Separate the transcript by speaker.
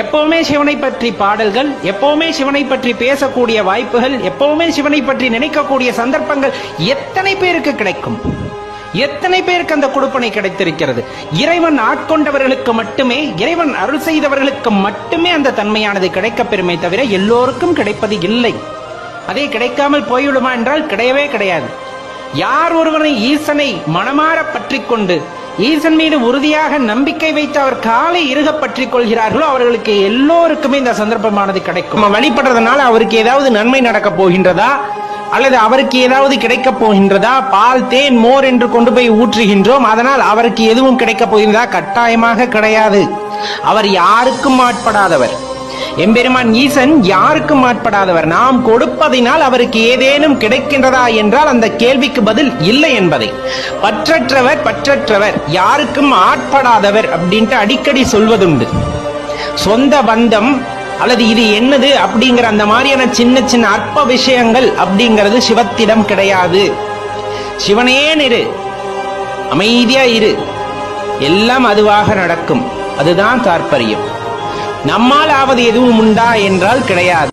Speaker 1: எப்பவுமே சிவனை பற்றி பாடல்கள் எப்பவுமே சிவனை பற்றி பேசக்கூடிய வாய்ப்புகள் எப்பவுமே சிவனை பற்றி நினைக்கக்கூடிய சந்தர்ப்பங்கள் எத்தனை பேருக்கு கிடைக்கும்? எத்தனை பேருக்கு அந்த கொடுப்பனை கிடைத்திருக்கிறது? இறைவன் ஆட்கொண்டவர்களுக்கு மட்டுமே இறைவன் அருள் செய்தவர்களுக்கு மட்டுமே அந்த தன்மையானது கிடைக்கப் பெறுமே தவிர எல்லோருக்கும் கிடைப்பது இல்லை. அதே கிடைக்காமல் போய்விடுமா என்றால் கிடையவே கிடையாது. யார் ஒருவனை ஈசனை மனமாற பற்றி கொண்டு ஈசன் மீது உறுதியாக நம்பிக்கை வைத்து அவர் காலை இருக பற்றி கொள்கிறார்களோ அவர்களுக்கு எல்லோருக்குமே இந்த சந்தர்ப்பமானது கிடைக்கும். நம்ம வழிபடுறதுனால அவருக்கு ஏதாவது நன்மை நடக்க போகின்றதா? அல்லது அவருக்கு ஏதாவது கிடைக்கப் போகின்றதா? பால் தேன் மோர் என்று கொண்டு போய் ஊற்றுகின்றோம். அதனால் அவருக்கு எதுவும் கிடைக்கப் போகின்றதா? கட்டாயமாக கிடையாது. அவர் யாருக்கும் ஆட்படாதவர். எம்பெருமான் ஈசன் யாருக்கும் ஆட்படாதவர். நாம் கொடுப்பதினால் அவருக்கு ஏதேனும் கிடைக்கின்றதா என்றால் அந்த கேள்விக்கு பதில் இல்லை என்பதை. பற்றற்றவர் பற்றற்றவர் யாருக்கும் ஆட்படாதவர் அப்படின்ட்டு அடிக்கடி சொல்வதுண்டு. சொந்த பந்தம் அல்லது இது என்னது அப்படிங்கிற அந்த மாதிரியான சின்ன சின்ன அற்ப விஷயங்கள் அப்படிங்கிறது சிவத்திடம் கிடையாது. சிவனே இரு அமைதியா இரு. எல்லாம் அதுவாக நடக்கும். அதுதான் தாற்பயம். நம்மால் ஆவது எதுவும் உண்டா என்றால் கிடையாது.